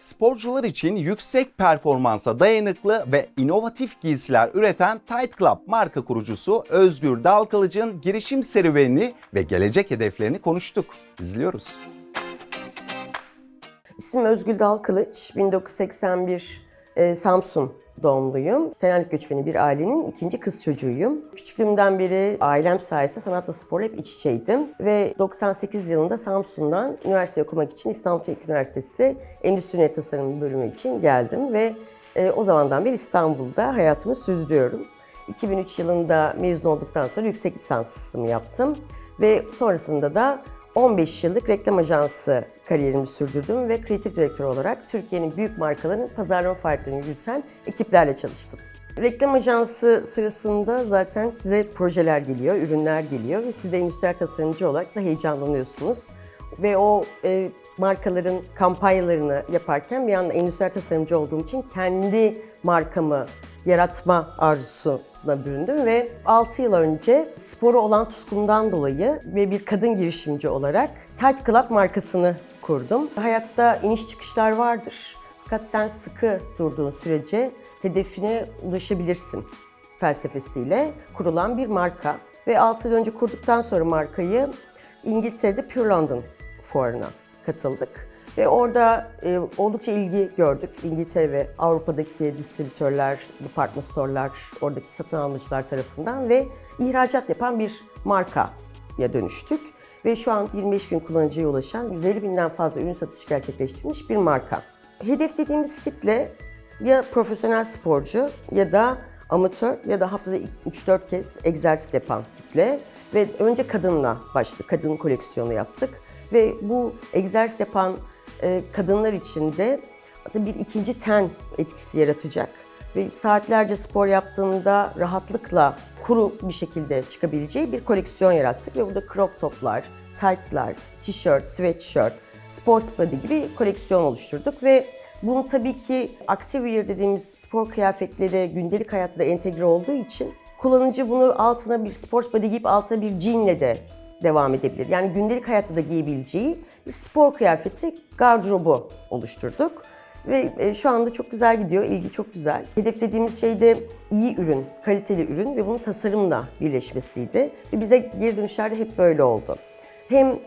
Sporcular için yüksek performansa dayanıklı ve inovatif giysiler üreten Tight Club marka kurucusu Özgür Dalkılıç'ın girişim serüvenini ve gelecek hedeflerini konuştuk. İzliyoruz. İsmim Özgül Dal Kılıç. 1981 e, Samsun doğumluyum. Selanik göçmeni bir ailenin ikinci kız çocuğuyum. Küçüklüğümden beri ailem sayesinde sanatla sporla hep iç içeydim. Ve 98 yılında Samsun'dan üniversite okumak için İstanbul Teknik Üniversitesi Endüstri Tasarım bölümü için geldim. Ve e, o zamandan beri İstanbul'da hayatımı sürdürüyorum. 2003 yılında mezun olduktan sonra yüksek lisansımı yaptım. Ve sonrasında da 15 yıllık reklam ajansı kariyerimi sürdürdüm ve kreatif direktör olarak Türkiye'nin büyük markaların pazarlama faaliyetlerini yürüten ekiplerle çalıştım. Reklam ajansı sırasında zaten size projeler geliyor, ürünler geliyor ve siz de endüstriyel tasarımcı olarak da heyecanlanıyorsunuz. Ve o e, markaların kampanyalarını yaparken bir yandan endüstriyel tasarımcı olduğum için kendi markamı yaratma arzusuna büründüm ve 6 yıl önce sporu olan tutkumdan dolayı ve bir kadın girişimci olarak Tight Club markasını kurdum. Hayatta iniş çıkışlar vardır. Fakat sen sıkı durduğun sürece hedefine ulaşabilirsin felsefesiyle kurulan bir marka. Ve 6 yıl önce kurduktan sonra markayı İngiltere'de Pure London fuarına katıldık. Ve orada e, oldukça ilgi gördük. İngiltere ve Avrupa'daki distribütörler, department store'lar, oradaki satın almacılar tarafından ve ihracat yapan bir markaya dönüştük. Ve şu an 25 bin kullanıcıya ulaşan 150 binden fazla ürün satışı gerçekleştirmiş bir marka. Hedef dediğimiz kitle ya profesyonel sporcu ya da amatör ya da haftada 3-4 kez egzersiz yapan kitle. Ve önce kadınla başladık, kadın koleksiyonu yaptık. Ve bu egzersiz yapan e, kadınlar için de aslında bir ikinci ten etkisi yaratacak. Ve saatlerce spor yaptığında rahatlıkla kuru bir şekilde çıkabileceği bir koleksiyon yarattık. Ve burada crop toplar, tight'lar, t-shirt, sweatshirt, sports body gibi koleksiyon oluşturduk. Ve bunu tabii ki activewear dediğimiz spor kıyafetleri gündelik hayatta da entegre olduğu için kullanıcı bunu altına bir sports body giyip altına bir jeanle de devam edebilir. Yani gündelik hayatta da giyebileceği bir spor kıyafeti gardırobu oluşturduk. Ve e, şu anda çok güzel gidiyor, ilgi çok güzel. Hedeflediğimiz şey de iyi ürün, kaliteli ürün ve bunun tasarımla birleşmesiydi. Ve bize geri dönüşlerde hep böyle oldu. Hem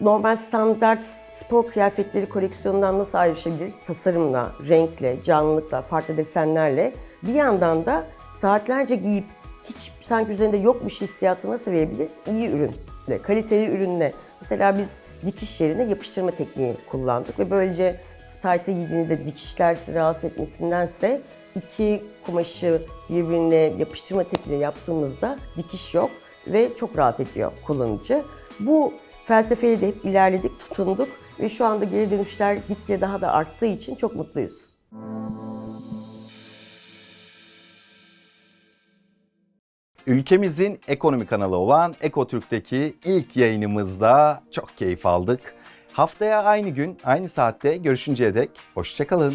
normal standart spor kıyafetleri koleksiyonundan nasıl ayrışabiliriz? Tasarımla, renkle, canlılıkla, farklı desenlerle. Bir yandan da saatlerce giyip hiç sanki üzerinde yokmuş hissiyatı nasıl verebiliriz? İyi ürünle, kaliteli ürünle. Mesela biz dikiş yerine yapıştırma tekniği kullandık ve böylece tight'ı giydiğinizde dikişler sizi rahatsız etmesindense iki kumaşı birbirine yapıştırma tekniği yaptığımızda dikiş yok ve çok rahat ediyor kullanıcı. Bu felsefeyle de hep ilerledik, tutunduk ve şu anda geri dönüşler gitgide daha da arttığı için çok mutluyuz. Ülkemizin ekonomi kanalı olan Ekotürk'teki ilk yayınımızda çok keyif aldık. Haftaya aynı gün, aynı saatte görüşünceye dek hoşçakalın.